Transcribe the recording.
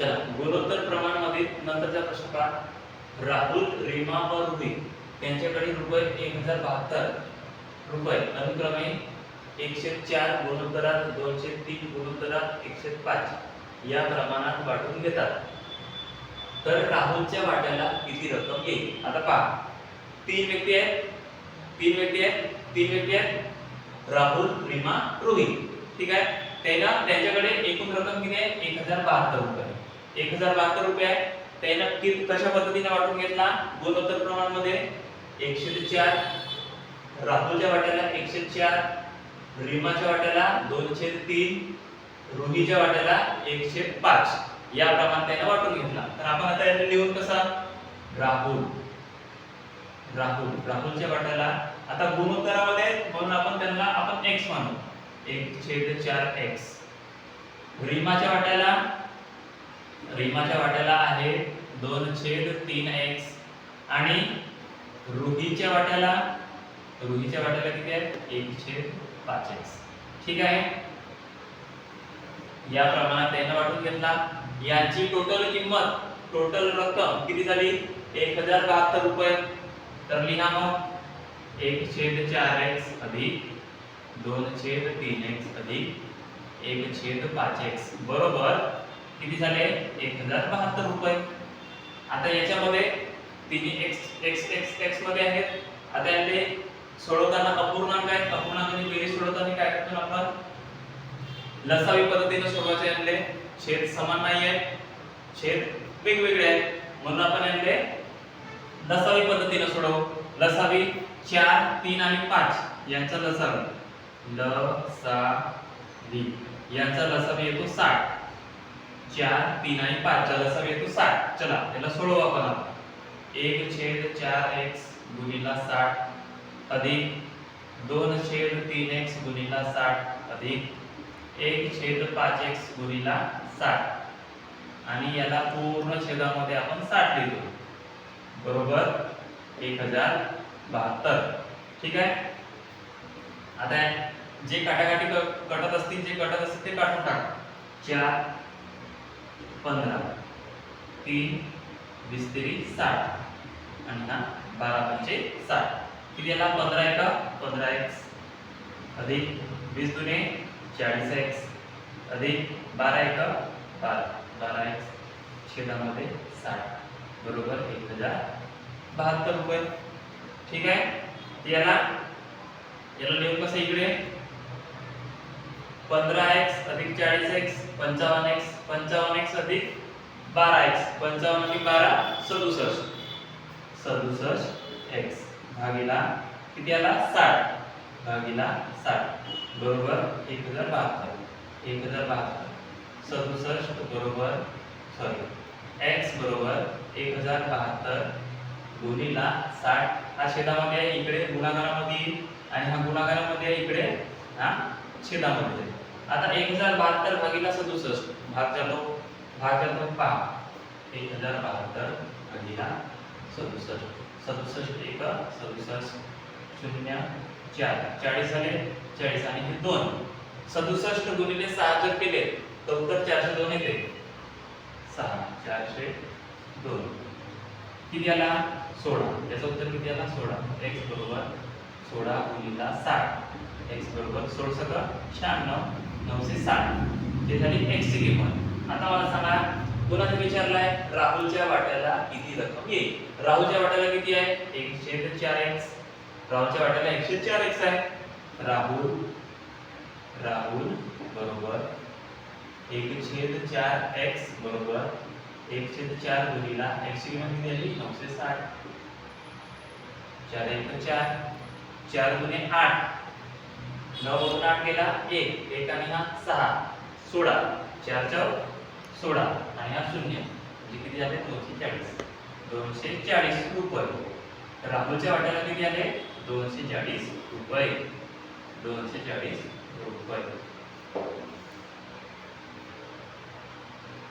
चला गुणोत्तर प्रमाणमध्ये नंतरचा प्रश्न पहा. राहुल रीमा व रुबी त्यांच्याकडे रुपये एक हजार बहात्तर रुपये. अनुक्रमे एकशे चार गुणोत्तरात दोनशे तीन गुणोत्तरात एकशे पाच या प्रमाणात वाटून घेतात. तर राहुलच्या वाट्याला किती रक्कम येईल? आता पहा. तीन व्यक्ती आहेत. तीन व्यक्ती आहेत. तीन व्यक्ती आहेत. राहुल रीमा रोहित ठीक आहे? त्यांना त्यांच्याकडे एकूण रक्कम किती आहे? एक हजार बहात्तर रुपये. एक हजार बहात्तर रुपये आहे. त्यांना कि- कशा पद्धतीने वाटून घेतला? गुणोत्तर प्रमाणामध्ये एकशे ते चार राहुलच्या वाट्याला एकशे चार रीमाच्या वाट्याला दोनशे तीन रोहीच्या वाट्याला एकशे पाच. या प्रमाणात त्यांना वाटून घेतला. तर आपण आता याला लिहून कसा? राहुल. राहुल. राहुलच्या वाट्याला आता गुणोत्तरामध्ये म्हणून आपण त्यांना आपण एक्स मानू. एक छेद चार एक्स रीमाच्या वाट्याला रिमाच्या वाट्याला आहे दोन छेद तीन एक्स. आणि रुहीच्या वाट्याला रुहीच्या वाट्याला किती आहे? एक छेद पाच एक्स. ठीक आहे? या प्रमाणात त्याने वाटून घेतला. याची टोटल किंमत टोटल रक्कम किती झाली? एक हजार बहात्तर रुपये. तर लिहा मग. एक छेद चार एक्स अधिक दोन छेद तीन एक्स अधिक एक छेद पाच एक्स. बरोबर? किती झाले? एक हजार बहात्तर रुपये. आता याच्यामध्ये तिन्ही एक्स एक्स एक्स एक्समध्ये आहेत. आता याले सोडवताना अपूर्णांक आहेत. अपूर्णांकाने बेरीज सोडवताना काय करतो आपण? लसावी पद्धतीने सोडवायचे यांले. छेद समान नाही आहेत. छेद वेगवेगळे आहेत. म्हणून आपण यांले लसावी पद्धतीने सोडवू. लसावी चार तीन आणि पाच यांचा लसावी. ल सा यांचा लसावी येतो साठ. चार तीन आणि पाचचा लसावी येतो साठ. चला त्याला सोडवू आपण आता. एक छेद चार एक्स गुणिला साठ अधिक दोन छेद तीन एक्स गुणिला साठ अधिक एक छेद पाच एक्स गुणिला साठ. आणि याला पूर्ण छेदामध्ये आपण साठ लिहितो. बरोबर? एक हजार बहात्तर. ठीक आहे? आता जे काटाकाटी कटत असतील जे कटत असतील ते काढून टाका. चार पंधरा तीन वीस तेरी साठ. आणि हा बारा पंचे साठ. किती आला पंधरा एका पंधरा एक्स अधिक वीस दुने चाळीस एक्स अधिक बारा एका बारा. बारा एक्स छेदामध्ये साठ. बरोबर एक हजार बहात्तर रुपये. ठीक आहे? याला याला लिहून कसं इकडे? पंधरा एक्स अधिक चाळीस एक्स पंचावन्न एक्स पंचावन्न एक्स अधिक बारा एक्स पंचावन्न अधिक बारा सदुसष्ट. सदुसष्ट एक्स भागीला किती आला? साठ. भागीला साठ. बरोबर एक हजार बहात्तर. एक हजार बहात्तर. सदुसष्ट बरोबर सॉरी एक्स बरोबर एक हजार बहात्तर दोन्हीला साठ. हा छेदामध्ये आहे इकडे गुणाकारामध्ये येईल आणि हा गुणाकारामध्ये आहे इकडे हा छेदामध्ये. आता एक हजार बहात्तर भागीला सदुसष्ट भाग जातो भाग जातो पहा एक हजार बहात्तर भागीला सदुसष्ट. सदुसष्ट एक सदुसष्ट शून्य चार. चाळीस आले चाळीस आणि हे दोन. सदुसष्ट गुणिले सहा जर केले तर उत्तर चारशे दोन येते. सहा चारशे दोन. किती आला? सोळा. त्याचं उत्तर किती आला? सोळा. एक्स बरोबर सोळा गुणिला साठ. एक्स बरोबर सोळ शहाण्णव. नऊशे साठ. ते झाली एक्सची किंमत. आता मला सांगा कोणाने विचारलाय? राहुलच्या वाट्याला किती रक्कम येईल? राहुलच्या वाट्याला किती आहे? एकशे चार एक्स राहुलच्या वाट्याला एकशे चार एक्स आहे. राहुल राहुल बरोबर एक छेद चार एक्स बरोबर एक छेद चार गुणिला एक्स किंमत किती आली? नऊशे साठ. चार एक चार. चार गुणे आठ. नऊ वरून आठ गेला एक एक आणि हा सहा. सोळा. चार चार सोळा आणि हा शून्य. म्हणजे किती झाले? दोनशे चाळीस. दोनशे चाळीस रुपये राहुलच्या वाट्याला किती आले? दोनशे चाळीस रुपये दोनशे चाळीस रुपये